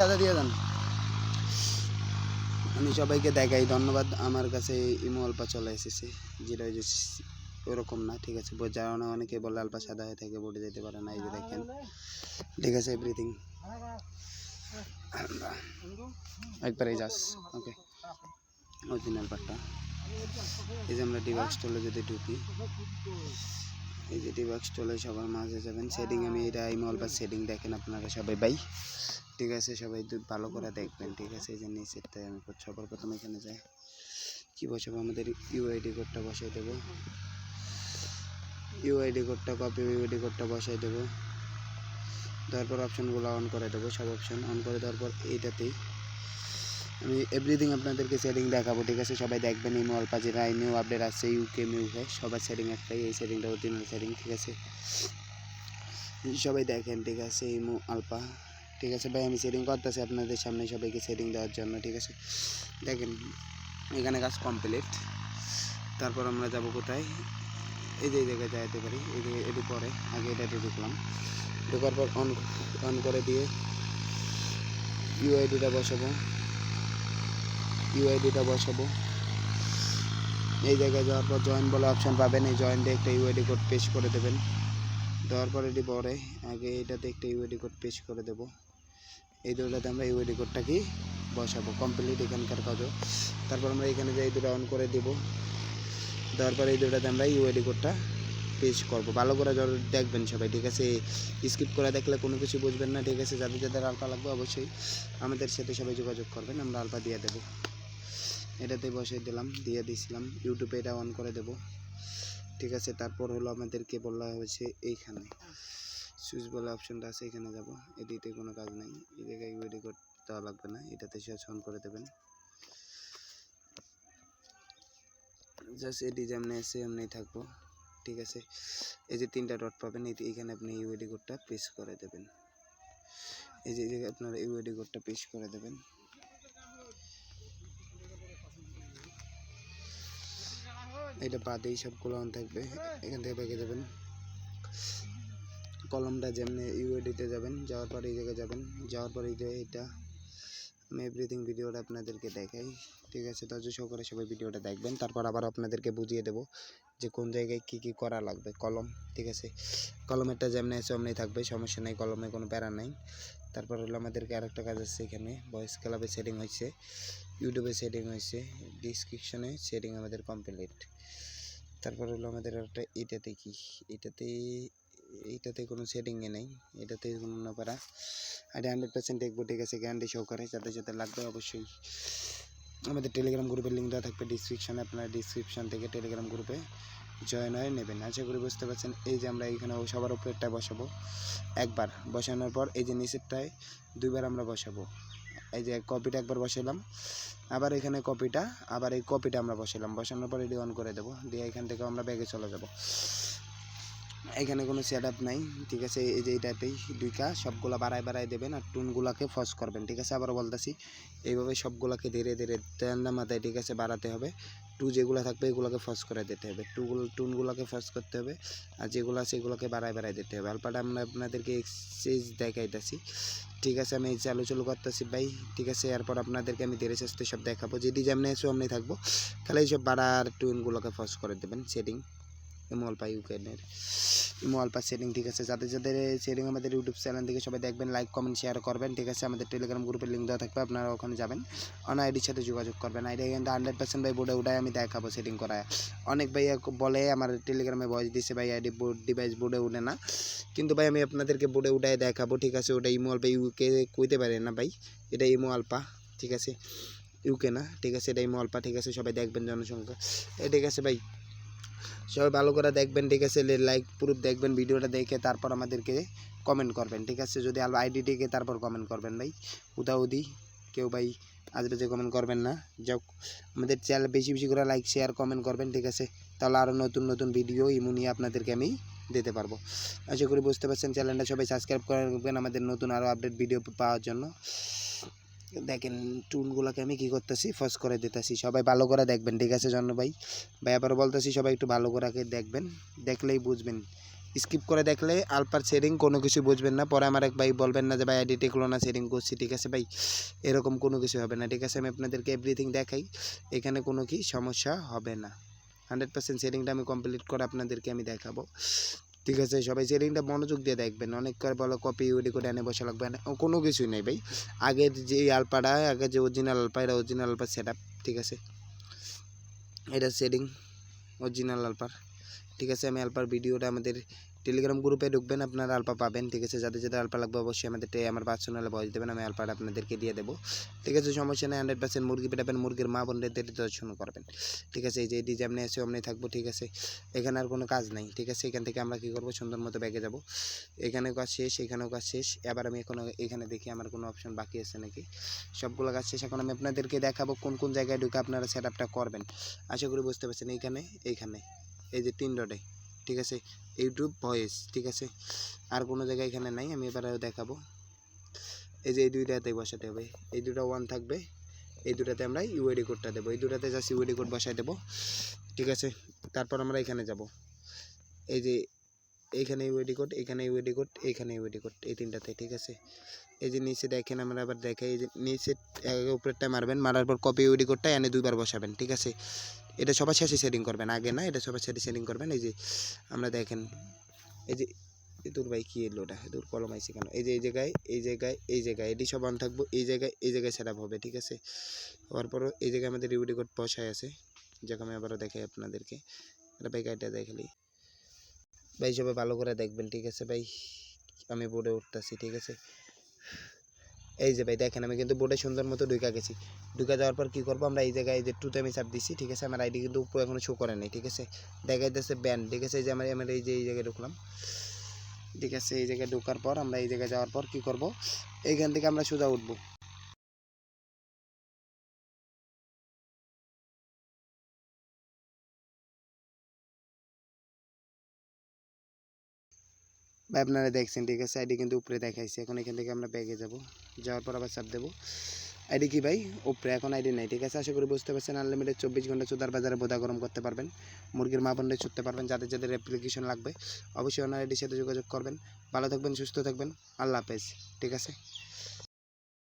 দাদা, দিয়ে দেন। আমি সবাইকে দেখাই, ধন্যবাদ। আমার কাছে ইমো আলপা চলে এসেছে, যেটা ওরকম না, ঠিক আছে? বোঝা না অনেকে বলে আলপা সাদা হয়ে থাকে বডি যেতে পারে না, এই যে দেখেন। ঠিক আছে এভরিথিং একবারে যাস ওকে অরিজিনাল পাটটা এই যে আমরা ডিবাক্স স্টলে যদি ঢুকি, এই যে ডিবাক্স স্টলে সবার মাঝে যাবেন। সেটিং আমি, এটা ইমো আলপা সেটিং দেখেন আপনারা সবাই বাই ঠিক আছে, সবাই একটু ভালো করে দেখবেন, ঠিক আছে? এই যে নিচেরটাই আমি সবার প্রথমে এখানে যাই। কি বসাবো? আমাদের ইউআইডি কোডটা বসাই দেবো। ইউআইডি কোডটা কপি ইউআইডি কোডটা বসাই দেবো। তারপর অপশনগুলো অন করে দেবো, সব অপশন অন করে দেওয়ার পর এইটাতেই আমি এভরিথিং আপনাদেরকে সেটিং দেখাবো, ঠিক আছে? সবাই দেখবেন এই মল পাজে রাই নিউ আপডেট আসছে ইউকে মিউকে সবার সেটিং একটাই, এই সেটিংটা অরিজিনাল সেটিং ঠিক আছে? সবাই দেখেন, ঠিক আছে? ইমো আলপা ঠিক আছে ভাই, আমি সেটিং করতেছি আপনাদের সামনে সবাইকে সেটিং দেওয়ার জন্য, ঠিক আছে? দেখেন, এখানে কাজ কমপ্লিট তারপর আমরা যাব কোথায়? এই যে জায়গায় যাইতে পারি, এই যে এটি পরে, আগে এটাতে ঢুকলাম। ঢোকার পর অন অন করে দিয়ে ইউআইডিটা বসাবো। ইউআইডিটা বসাবো। এই জায়গায় যাওয়ার পর জয়েন বলে অপশান পাবেন। এই জয়েন্টে একটা ইউআইডি কোড পেশ করে দেবেন। দেওয়ার পর এটি পরে, আগে এটাতে একটা ইউআইডি কোড পেশ করে দেবো। এই দুটোতে আমরা ইউআইডি কোডটা কি বসাবো কমপ্লিট এখানকার কাজও তারপর আমরা এখানে যে এই দুটো অন করে দেবো দেওয়ার পর এই দুটোতে আমরা ইউ ইউআইডি কোডটা পেশ করব। ভালো করে দেখবেন সবাই, ঠিক আছে? স্কিপ করে দেখলে কোনো কিছু বুঝবেন না, ঠিক আছে? যাদের যাদের আলপা লাগবে অবশ্যই আমাদের সাথে সবাই যোগাযোগ করবেন, আমরা আলপা দিয়ে দেবো। এটাতে বসিয়ে দিলাম, দিয়ে দিয়েছিলাম ইউটিউবে এটা অন করে দেবো। ঠিক আছে? তারপর হলো আমাদেরকে বলা হয়েছে এইখানে। সুইচ বলে অপশনটা আছে, এখানে যাব। এদিকে কোনো কাজ নাই। এই জায়গায় কোড দেওয়া লাগবে না। এটাতে শেষ অন করে দেবেন। জাস্ট এটি যেমনি আছে এমনি থাকব। ঠিক আছে? এই যে তিনটা ডট পাবেন, এই এইখানে আপনি ইউআইডি কোডটা পেস্ট করে দেবেন। এই যে জায়গায় আপনারা ইউআইডি কোডটা পেস্ট করে দেবেন। এটা বাদেই সবগুলো অন থাকবে। এখান থেকে বেঁকে যাবেন কলমটা যেমনি ইউএডিতে যাবেন, যাওয়ার পর এই জায়গায় যাবেন, যাওয়ার পর এই যে এটা, আমি এভরিথিং ভিডিওটা আপনাদেরকে দেখাই, ঠিক আছে? ধৈর্য সহকারে সবাই ভিডিওটা দেখবেন, তারপর আবার আপনাদেরকে বুঝিয়ে দেবো যে কোন জায়গায় কি কি করা লাগবে, কলম, ঠিক আছে? কলমেরটা যেমনি আছে অমনি থাকবে, সমস্যা নেই, কলমে কোনো প্যারা নাই। তারপর হলো আমাদেরকে আরেকটা কাজ আছে এখানে ভয়েস ক্লাবে সেটিং হয়েছে ইউটিউবে সেটিং হয়েছে ডিসক্রিপশনে সেটিং আমাদের কমপ্লিট তারপর হলো আমাদের একটা এটাতে কি? এটাতে এইটাতে কোনো সেটিংয়ে নেই। এটাতে কোনো না পারা। এটা হান্ড্রেড পার্সেন্ট দেখব ঠিক আছে গ্যারান্টি সহকারে যাতে যাতে লাগবে অবশ্যই আমাদের টেলিগ্রাম গ্রুপের লিঙ্ক দেওয়া থাকবে ডিসক্রিপশানে আপনারা ডিসক্রিপশান থেকে টেলিগ্রাম গ্রুপে জয়েন হয়ে নেবেন। আশা করি বুঝতে পারছেন, এই যে আমরা এখানে সবার উপরেরটা বসাবো। একবার বসানোর পর এই যে নিচেরটায় দুইবার আমরা বসাবো। এই যে কপিটা একবার বসালাম আবার এখানে কপিটা আবার এই কপিটা আমরা বসালাম বসানোর পর এটি অন করে দেবো। দিয়ে এখান থেকে আমরা ব্যাগে চলে যাব। এখানে কোনো সেট আপ নাই, ঠিক আছে? এই যে এইটাতেই দুইটা, সবগুলা বাড়ায় বাড়ায় দেবেন আর টুনগুলাকে ফস করবেন, ঠিক আছে? আবার বলতেছি, এইভাবে সবগুলাকে ধীরে ধীরে ঠান্ডা মাথায়, ঠিক আছে? বাড়াতে হবে। টু যেগুলো থাকবে, এগুলোকে ফস করে দিতে হবে। টুগুলো, টুনগুলোকে ফস করতে হবে আর যেগুলো আছে, এগুলোকে বাড়ায় বাড়ায় দিতে হবে। আলপাটা আমরা আপনাদেরকে এক্সচেঞ্জ দেখাইতেছি। ঠিক আছে? আমি এই চালু চালু করতেছি, ভাই, ঠিক আছে? এরপর আপনাদেরকে আমি ধীরে সুস্থে সব দেখাবো। যেটি যেমনি আছে, অমনি থাকব। খালি এইসব বাড়ার টুনগুলোকে ফস করে দেবেন সেটিং ইমলপা ইউক্রেনের ইমলপা সেটিং ঠিক আছে? যাদের যাদের সেটিং আমাদের ইউটিউব চ্যানেল থেকে সবাই দেখবেন লাইক কমেন্ট শেয়ার করবেন, ঠিক আছে? আমাদের টেলিগ্রাম গ্রুপের লিঙ্ক দেওয়া থাকবে, আপনারা ওখানে যাবেন। অন আইডির সাথে যোগাযোগ করবেন। আইডি কিন্তু হান্ড্রেড পার্সেন্ট ভাই বোর্ডে উঠায় আমি দেখাবো সেটিং করায়। অনেক ভাই বলে, আমার টেলিগ্রামে ভয়েস দিছে, ভাই আইডি বোর্ড ডিভাইস বোর্ডে উঠে না। কিন্তু ভাই, আমি আপনাদেরকে বোর্ডে উঠায় দেখাবো, ঠিক আছে? ওটা ইমো আলপা ইউকে কইতে পারে না ভাই? এটা ইমো আলপা ঠিক আছে? ইউকে না, ঠিক আছে? এটা ইমো আলপা ঠিক আছে? সবাই দেখবেন জনসংখ্যা। ঠিক আছে ভাই? সবাই ভালো করে দেখবেন, ঠিক আছে? লাইক প্রুফ দেখবেন, ভিডিওটা দেখে তারপর আমাদেরকে কমেন্ট করবেন, ঠিক আছে? যদি আলো আইডিটিকে তারপর কমেন্ট করবেন ভাই। উদাউদি কেউ ভাই আজবাজে কমেন্ট করবেন না। যাক, আমাদের চ্যানেল বেশি বেশি করে লাইক শেয়ার কমেন্ট করবেন, ঠিক আছে? তাহলে আরও নতুন নতুন ভিডিও ইমু নিয়ে আপনাদেরকে আমি দিতে পারব। আশা করি বুঝতে পারছেন চ্যানেলটা সবাই সাবস্ক্রাইব করে রাখবেন আমাদের নতুন আরও আপডেট ভিডিও পাওয়ার জন্য। দেখেন টুনগুলোকে আমি কী করতেছি, ফস করে দিতেছি। সবাই ভালো করে দেখবেন, ঠিক আছে জন্য ভাই? ভাই আবার বলতেছি, সবাই একটু ভালো করে দেখবেন, দেখলেই বুঝবেন। স্কিপ করে দেখলে আলপার সেটিং কোনো কিছু বুঝবেন না। পরে আমার এক ভাই বলবেন না যে, ভাই টেকলো না সেটিং করছি, ঠিক আছে ভাই? এরকম কোনো কিছু হবে না, ঠিক আছে? আমি আপনাদেরকে এভরিথিং দেখাই, এখানে কোনো কি সমস্যা হবে না। হান্ড্রেড পার্সেন্ট সেটিংটা আমি কমপ্লিট করে আপনাদেরকে আমি দেখাবো। ঠিক আছে, সবাই সেটিংটা মনোযোগ দিয়ে দেখবেন অনেক করে বলো কপি উডি করে এনে বসে লাগবে না কোনো কিছুই নেই ভাই। আগের যে আলপাটা আগে যে অরিজিনাল আলপা এটা অরিজিনাল আলপার সেট ঠিক আছে? এটা সেটিং অরিজিনাল আলপার ঠিক আছে, আমি আলপার ভিডিওটা আমাদের টেলিগ্রাম গ্রুপে ঢুকবেন, আপনারা আলপা পাবেন, ঠিক আছে? যাদের যাদের আলপা লাগবে, অবশ্যই আমাদের আমার পার্সোনালে বয়স দেবেন, আমি আলপাটা আপনাদেরকে দিয়ে দেবো। ঠিক আছে, সমস্যা নেই হান্ড্রেড পার্সেন্ট মুরগি পেটাবেন, মুরগির মা বোনদের দর্শন করবেন। ঠিক আছে, এই যে এটি যেমনি আছে, অমনি থাকব, ঠিক আছে? এখানে আর কোনো কাজ নাই, ঠিক আছে? এখান থেকে আমরা কী করব? সুন্দর মতো ব্যাগে যাব। এখানেও কাজ শেষ, এখানেও কাজ শেষ। এবার আমি এখনও এখানে দেখি আমার কোনো অপশন বাকি আছে নাকি? সবগুলো কাজ শেষ, এখন আমি আপনাদেরকে দেখাবো কোন কোন জায়গায় ঢুকে আপনারা সেট করবেন। আশা করি বুঝতে পারছেন, এইখানে এইখানে। এই যে তিন ডটে ঠিক আছে? ইউটিউব ভয়েস ঠিক আছে? আর কোনো জায়গায় এখানে নাই, আমি এবার দেখাবো। এই যে এই দুইটাতে বসাতে হবে। এই দুটো ওয়ান থাকবে। এই দুটাতে আমরা ইউআইডি কোডটা দেবো। এই দুটাতে জাস্ট ইউআইডি কোড বসাই দেবো। ঠিক আছে? তারপর আমরা এখানে যাব। এই যে এইখানে ইউআইডি কোড এখানে ইউআইডি কোড এখানে ইউআইডি কোড এই তিনটাতে, ঠিক আছে? এই যে নিচে দেখেন, আমরা আবার দেখাই। এই যে নিচে উপরেরটা মারবেন। মারার পর কপি ইউআইডি কোডটা এনে দুইবার বসাবেন, ঠিক আছে? এটা সবার শেষে সেটিং করবেন, আগে না এটা সবার শেষে সেটিং করবেন, এই যে আমরা দেখেন, এই যে তোর ভাই কি এলো ওটা তোর কলম আইছে কেন, এই যে, এই জায়গায় এই জায়গায় এই জায়গায়, এটি সব অন থাকব, এই জায়গায় এই জায়গায় সেট হবে, ঠিক আছে? হওয়ার পরও এই জায়গায় আমাদের ইউডি কোড বসায় আছে যাকে আমি আবারও দেখাই আপনাদেরকে, এটা ভাই গাড়িটা দেখালি ভাই সবাই ভালো করে দেখবেন, ঠিক আছে ভাই? আমি বোর্ডে উঠতেছি, ঠিক আছে? এই যে ভাই, দেখেন, আমি কিন্তু বোর্ডে সুন্দর মতো ঢুকা গেছি। ঢুকে যাওয়ার পর কি করব, আমরা এই জায়গায় এই যে টুতে আমি চাপ দিছি, ঠিক আছে? আমার আইডি কিন্তু উপরে এখনও শো করে নাই, ঠিক আছে? দেখা যাচ্ছে ব্যান্ড ঠিক আছে? এই যে আমার আমার এই যে এই জায়গায় ঢুকলাম। ঠিক আছে? এই জায়গায় ঢোকার পর, আমরা এই জায়গায় যাওয়ার পর কি করব? এইখান থেকে আমরা সোজা উঠবো। ভাই আপনারা দেখছেন, ঠিক আছে? আইডি কিন্তু উপরে দেখাইছে। এখন এখান থেকে আমরা ব্যাগে যাব। যাওয়ার পর আবার চাপ দেবো। আইডি কি ভাই? উপরে। এখন আইডি নাই, ঠিক আছে? আশা করি বুঝতে পারছেন। আনলিমিটেড চব্বিশ ঘণ্টা চোদার বাজারে বোদা গরম করতে পারবেন। মুরগির মা বন্ধে ছুটতে পারবেন। যাদের যাদের অ্যাপ্লিকেশন লাগবে, অবশ্যই ওনার আইডির সাথে যোগাযোগ করবেন। ভালো থাকবেন, সুস্থ থাকবেন। আল্লাহ হাফেজ, ঠিক আছে?